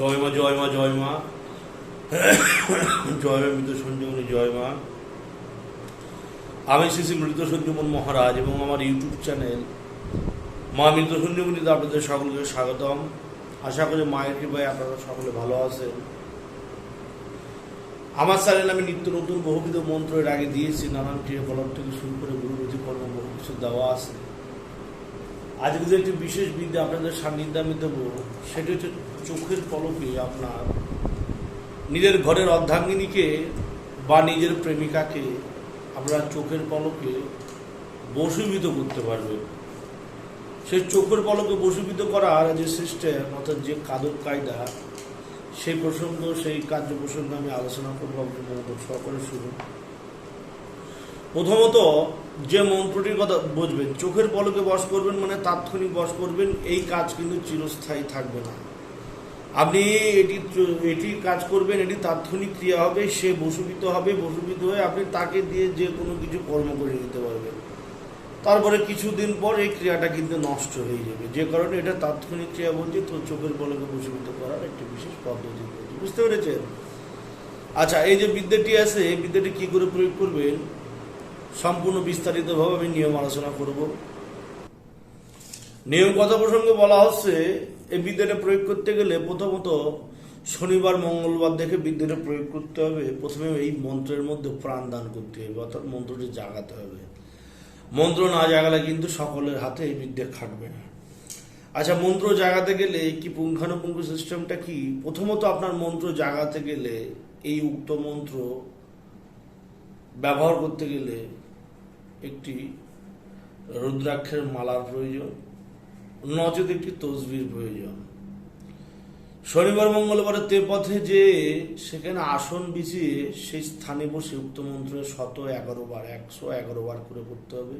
জয় মা জয় মা জয় মা। জয় মৃত সঞ্জীবনী জয় মা। আমি শ্রী শ্রী মৃত সঞ্জীবন মহারাজ এবং আমার ইউটিউব চ্যানেল মা মৃত সঞ্জীবনীতে আপনাদের সকলকে স্বাগতম। আশা করি মায়ের কৃপায় আপনারা সকলে ভালো আছেন। আমার চ্যানেল আমি নিত্য নতুন বহুবিধ মন্ত্র এর আগে দিয়েছি, নানান ক্রিয়াকলাপ থেকে শুরু করে গুরুবিধি কর্ম বহু কিছু দেওয়া আছে। আজকে যে একটি বিশেষ বিদ্যা আপনাদের সান্নিধ্যে আমি দেবো সেটি হচ্ছে চোখের পলকে আপনার নিজের ঘরের অর্ধাঙ্গিনীকে বা নিজের প্রেমিকাকে আপনার চোখের পলকে বশীভূত করতে পারবেন। সেই চোখের পলকে বশীভূত করার যে সিস্টেম, অর্থাৎ যে কাদক কায়দা সেই প্রসঙ্গ, সেই কার্য প্রসঙ্গে আমি আলোচনা করব আপনি মনোযোগ সহকারে শুনুন। প্রথমত যে মন্ত্রটির কথা বুঝবেন, চোখের পলকে বস করবেন মানে তাৎক্ষণিক বস করবেন, এই কাজ কিন্তু চিরস্থায়ী থাকবে না। আপনি এটি এটি কাজ করবেন, এটি তাৎক্ষণিক ক্রিয়া হবে, সে বসুবিত হবে, বসুবিত হয়ে আপনি তাকে দিয়ে যে কোনো কিছু কর্ম করে নিতে পারবেন। তারপরে কিছুদিন পর এই ক্রিয়াটা কিন্তু নষ্ট হয়ে যাবে। যে কারণে এটা তাৎক্ষণিক ক্রিয়া বলছি, তো চোখের পলকে বসীভূত করার একটি বিশেষ পদ্ধতি বুঝতে পেরেছেন? আচ্ছা এই যে বিদ্যাটি আছে, এই বিদ্যাটি কি করে প্রয়োগ করবেন? সম্পূর্ণ বিস্তারিতভাবে আমি নিয়ম আলোচনা করব। নিয়ম কথা প্রসঙ্গে বলা হচ্ছে এই বিদ্যাটা প্রয়োগ করতে গেলে প্রথমত শনিবার, মঙ্গলবার দেখে বিদ্যাটা প্রয়োগ করতে হবে। প্রথমে এই মন্ত্রের মধ্যে প্রাণ দান করতে হবে, অর্থাৎ মন্ত্রটি জাগাতে হবে। মন্ত্র না জাগালে কিন্তু সকলের হাতে এই বিদ্যা খাটবে না। আচ্ছা মন্ত্র জাগাতে গেলে কি পুঙ্খানুপুঙ্খ সিস্টেমটা কি? প্রথমত আপনার মন্ত্র জাগাতে গেলে, এই উক্ত মন্ত্র ব্যবহার করতে গেলে একটি রুদ্রাক্ষের মালার প্রয়োজন নচেত একটি তসবির প্রয়োজন। শনিবার, মঙ্গলবারের তে পথে যে সেখানে আসন বিছিয়ে সেই স্থানে বসে উক্ত মন্ত্রের শত এগারো বার, একশো এগারো বার করে করতে হবে।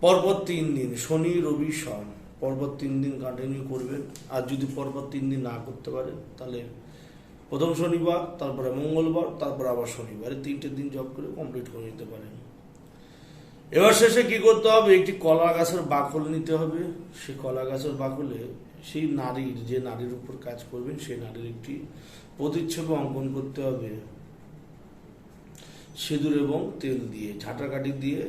পরপর তিন দিন, শনি, রবি সোম পরপর তিন দিন কন্টিনিউ করবেন। আর যদি পরপর তিন দিন না করতে পারেন, তাহলে প্রথম শনিবার, তারপরে মঙ্গলবার, তারপর আবার শনিবার, এই তিনটে দিন জব করে কমপ্লিট করে নিতে পারেন। এবার শেষে কি করতে হবে? একটি কলা গাছের বাকল নিতে হবে। সেই কলা গাছের বাকলে সেই নারীর, যে নারীর উপর কাজ করবেন, সেই নারীর একটি প্রতিচ্ছবি অঙ্কন করতে হবে। সিঁদুর এবং তেল দিয়ে, ঝাঁটার কাঠি দিয়ে,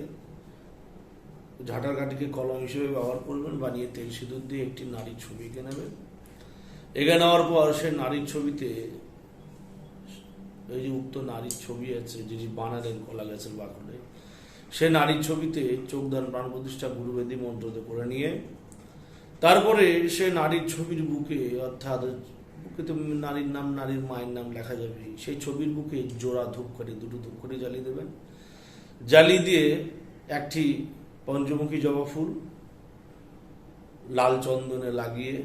ঝাঁটার কাঠিকে কলম হিসেবে ব্যবহার করবেন। বানিয়ে তেল সিঁদুর দিয়ে একটি নারীর ছবি এঁকে নেবেন। এঁকে নেওয়ার পর সেই নারীর ছবিতে এই যে উক্ত নারীর ছবি আছে যেটি বানালেন কলা গাছের বাকলে সে নারীর ছবিতে চোখদান প্রাণ প্রতিষ্ঠা গুরুবেদী মন্ত্রতে করে নিয়ে, তারপরে সে নারীর ছবির বুকে, অর্থাৎ বুকে তো নারীর নাম, নারীর মায়ের নাম লেখা যাবে, সেই ছবির বুকে জোড়া ধূপ করে দুটো ধূপ করে জ্বালিয়ে দেবেন। জ্বালিয়ে দিয়ে একটি পঞ্চমুখী জবা ফুল, লাল চন্দনে লাগিয়ে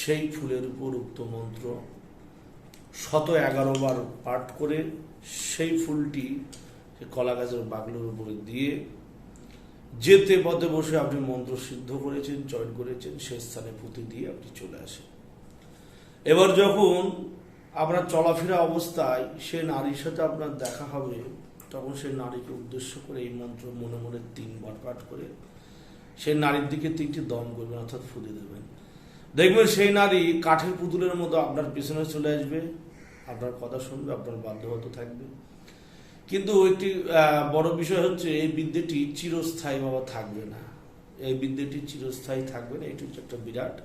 সেই ফুলের উপর উক্ত মন্ত্র শত এগারো বার পাঠ করে সেই ফুলটি কলা গাছের বাগলোর উপরে দিয়ে যেতে পথে বসে আপনি মন্ত্র সিদ্ধ করেছেন, চয়ন করেছেন সে স্থানে পুঁতে দিয়ে আপনি চলে আসেন। এবার যখন আপনার চলাফেরা অবস্থায় সে নারীর সাথে আপনার দেখা হবে, তখন সে নারীকে উদ্দেশ্য করে এই মন্ত্র মনে মনে তিনবার পাঠ করে সেই নারীর দিকে তিনটি দম করবেন, অর্থাৎ ফুদে দেবেন। দেখবেন সেই নারী কাঠের পুতুলের মতো আপনার পিছনে চলে আসবে, আপনার কথা শুনবে, আপনার বাধ্য হতে থাকবে। কিন্তু একটি বড় বিষয় হচ্ছে এই বিদ্যাটি চিরস্থায়ী বাবা থাকবে না। এই বিদ্যাটি চিরস্থায়ী থাকবে না, এটি হচ্ছে একটা বিরাট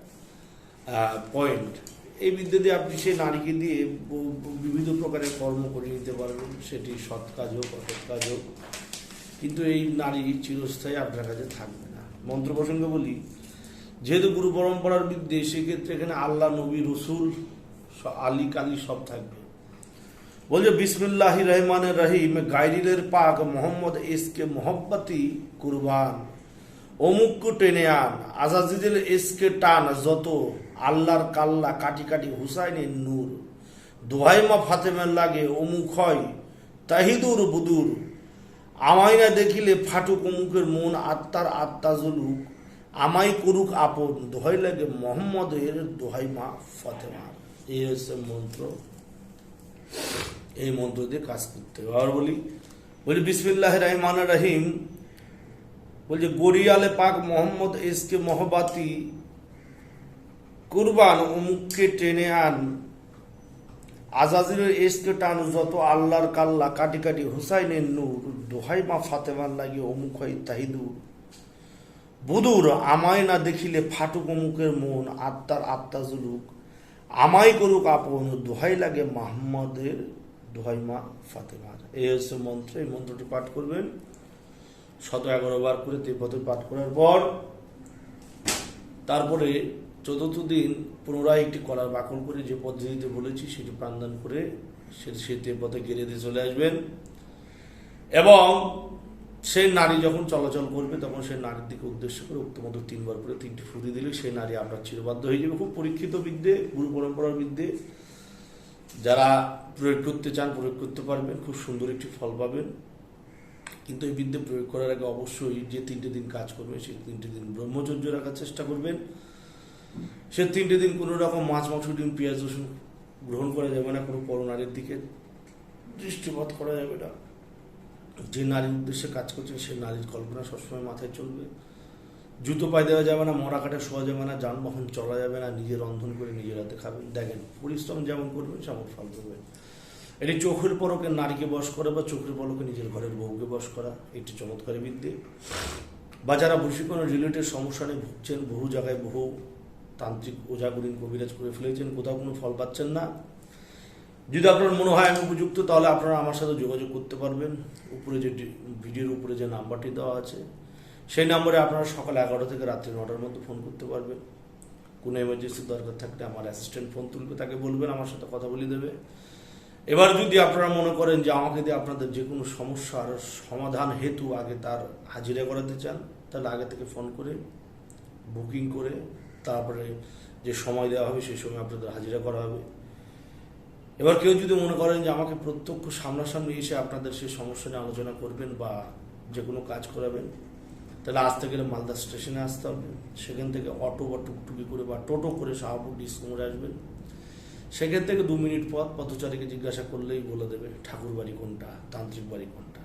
পয়েন্ট এই বিদ্যা দিয়ে আপনি সেই নারীকে দিয়ে ব- ব- প্রকারের কর্ম করে নিতে পারবেন, সেটি সৎ কাজ হোক, অসৎ কাজ হোক, কিন্তু এই নারী চিরস্থায়ী আপনার কাছে থাকবে না। মন্ত্র প্রসঙ্গে বলি, যেহেতু গুরু পরম্পরার বিদ্যে, সেক্ষেত্রে এখানে আল্লাহ, নবী, রসুল আলী, কালী সব থাকবে। বলছে বিসমুল্লাহ রহমানের রহিম গাইরিলের পাক মোহাম্মদ এসকে মোহব্বতি কুরবান। অমুক টেনে আন, আজাজিদের এসকে টান, যত আল্লাহর কাল্লা কাটি কাটি হুসাইনের নূর। দোহাইমা ফাতেমের লাগে, অমুক হয় তাহিদুর বুদুর। আমায় না দেখিলে ফাটুক অমুকের মন, আত্মার আত্মা জলুক আমায় করুক আপন। দোহাই লাগে মোহাম্মদের দোহাই মা ফাতেমার। এই হচ্ছে মন্ত্র। এই মন্ত্র দিয়ে কাজ করতে হবে। আর বলি বলি বিসমিল্লাহ রহমান রহিম। বলছে গরিয়ালে পাক মোহাম্মদ এস কে মহবাতি কুরবান অমুককে টেনে আন। আজাজিরের এসকে টান যত আল্লাহর কাল্লা কাটি কাটি হুসাইনের নূর, দোহাই মা ফাতেমার লাগে অমুক হয় তাহিদুর বুদুর আমায় না দেখিলে ফাটুক অমুকের মন, আত্মার আত্মা জুলুক আমায় করুক আপন, দোহাই লাগে মাহমদের দোহাই ফাতেমার এই হচ্ছে মন্ত্র, এই মন্ত্রটি পাঠ করবেন। শত এগারো বার করে তিব্বতে পাঠ করার পর, তারপরে চতুর্থ দিন পুনরায় একটি কলার বাকল করে যে পদ্ধতিতে বলেছি, সেটি প্রাণদান করে সে সেই পথে গেড়ে দিয়ে চলে আসবেন। এবং সেই নারী যখন চলাচল করবে, তখন সেই নারীর দিকে উদ্দেশ্য করে উক্তমত তিনবার করে তিনটি ফুটি দিলে সেই নারী আপনার চিরবাধ্য হয়ে যাবে। খুব পরীক্ষিত বিদ্যে, গুরু পরম্পরার বিদ্যে। যারা প্রয়োগ করতে চান, প্রয়োগ করতে পারবেন। খুব সুন্দর একটি ফল পাবেন। কিন্তু এই বিদ্যে প্রয়োগ করার আগে অবশ্যই যে তিনটে দিন কাজ করবে, সেই তিনটে দিন ব্রহ্মচর্য রাখার চেষ্টা করবেন। সে তিনটে দিন কোনো রকম মাছ, মাংস, ডিম, পেঁয়াজ, রসুন গ্রহণ করা যাবে না, কোনো পরনারীর দিকে দৃষ্টিপাত করা যাবে না। যে নারীর উদ্দেশ্যে কাজ করছেন, সে নারীর কল্পনা সবসময় মাথায় চলবে। জুতো পায়ে দেওয়া যাবে না, মরা কাটে শোয়া যাবে না, যানবাহন চলা যাবে না নিজে রন্ধন করে নিজের হাতে খাবেন। দেখেন, পরিশ্রম যেমন করবেন, সেমন ফল করবেন এটি চোখের পলকে নারীকে বশ করা বা চোখের পলকে নিজের ঘরের বউকে বশ করা, একটি চমৎকারী বিদ্যে। বা যারা বশীকরণ রিলেটেড সমস্যা নিয়ে ভুগছেন, বহু জায়গায় বহু তান্ত্রিক ওজাগুরিন কবিরাজ করে ফেলেছেন, কোথাও কোনো ফল পাচ্ছেন না। যদি আপনার মনে হয় আমি উপযুক্ত, তাহলে আপনারা আমার সাথে যোগাযোগ করতে পারবেন। উপরে যে ভিডিওর উপরে যে নাম্বারটি দেওয়া আছে সেই নম্বরে আপনারা সকাল এগারো থেকে রাত্রি নটার মধ্যে ফোন করতে পারবেন। কোনো এমার্জেন্সি দরকার থাকলে আমার অ্যাসিস্ট্যান্ট ফোন তুলবে, তাকে বলবেন, আমার সাথে কথা বলে দেবে। এবার যদি আপনারা মনে করেন যে আমাকে দিয়ে আপনাদের যে কোনো সমস্যার সমাধান হেতু আগে তার হাজিরা করাতে চান, তাহলে আগে থেকে ফোন করে বুকিং করে, তারপরে যে সময় দেওয়া হবে সেই সময় আপনাদের হাজিরা করা হবে। এবার কেউ যদি মনে করেন যে আমাকে প্রত্যক্ষ সামনাসামনি এসে আপনাদের সেই সমস্যা নিয়ে আলোচনা করবেন বা যে কোনো কাজ করাবেন তাহলে আসতে গেলে মালদা স্টেশনে আসতে হবে। সেখান থেকে অটো বা টুকটুকি করে বা টোটো করে শাহপুর ডিসকোমোড়ে আসবেন সেখান থেকে দু মিনিট পথ, পথচারীকে জিজ্ঞাসা করলেই বলে দেবে, ঠাকুর বাড়ি কোনটা? তান্ত্রিক বাড়ি কোনটা?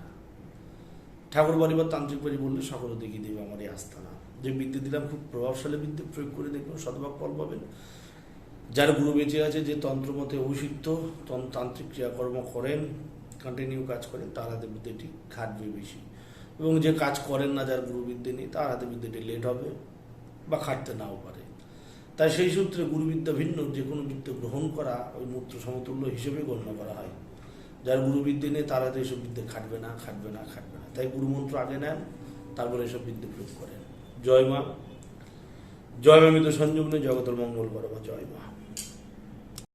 ঠাকুর বাড়ি বা তান্ত্রিক বাড়ি বললে সকলে দেখিয়ে দেবে, আমার এই আস্থানা যে বিদ্যে দিলাম, খুব প্রভাবশালী বিদ্যে প্রয়োগ করে দেখবেন শতভাগ ফল পাবেন। যার গুরু বেঁচে আছে, যে তন্ত্রমতে অভিষিক্ত, তন- তান্ত্রিক ক্রিয়াকর্ম করেন কন্টিনিউ কাজ করেন, তারা হাতে বিদ্যেটি খাটবে বেশি। এবং যে কাজ করেন না যার গুরুবিদ্যে নেই, তার হাতে বিদ্যেটি লেট হবে বা খাটতে নাও পারে। তাই সেই সূত্রে গুরুবিদ্যা ভিন্ন, যে কোনো বিদ্যে গ্রহণ করা ওই মূত্র সমতুল্য হিসেবে গণ্য করা হয়। যার গুরুবিদ্যে নেই, তার হাতে এসব বিদ্যে খাটবে না খাটবে না খাটবে না। তাই গুরুমন্ত্র আগে নেন, তারপরে এসব বিদ্যে প্রয়োগ করেন। জয় মা। জয় মা মৃত সঞ্জীবনী জগতের মঙ্গল করো মা, জয় মা।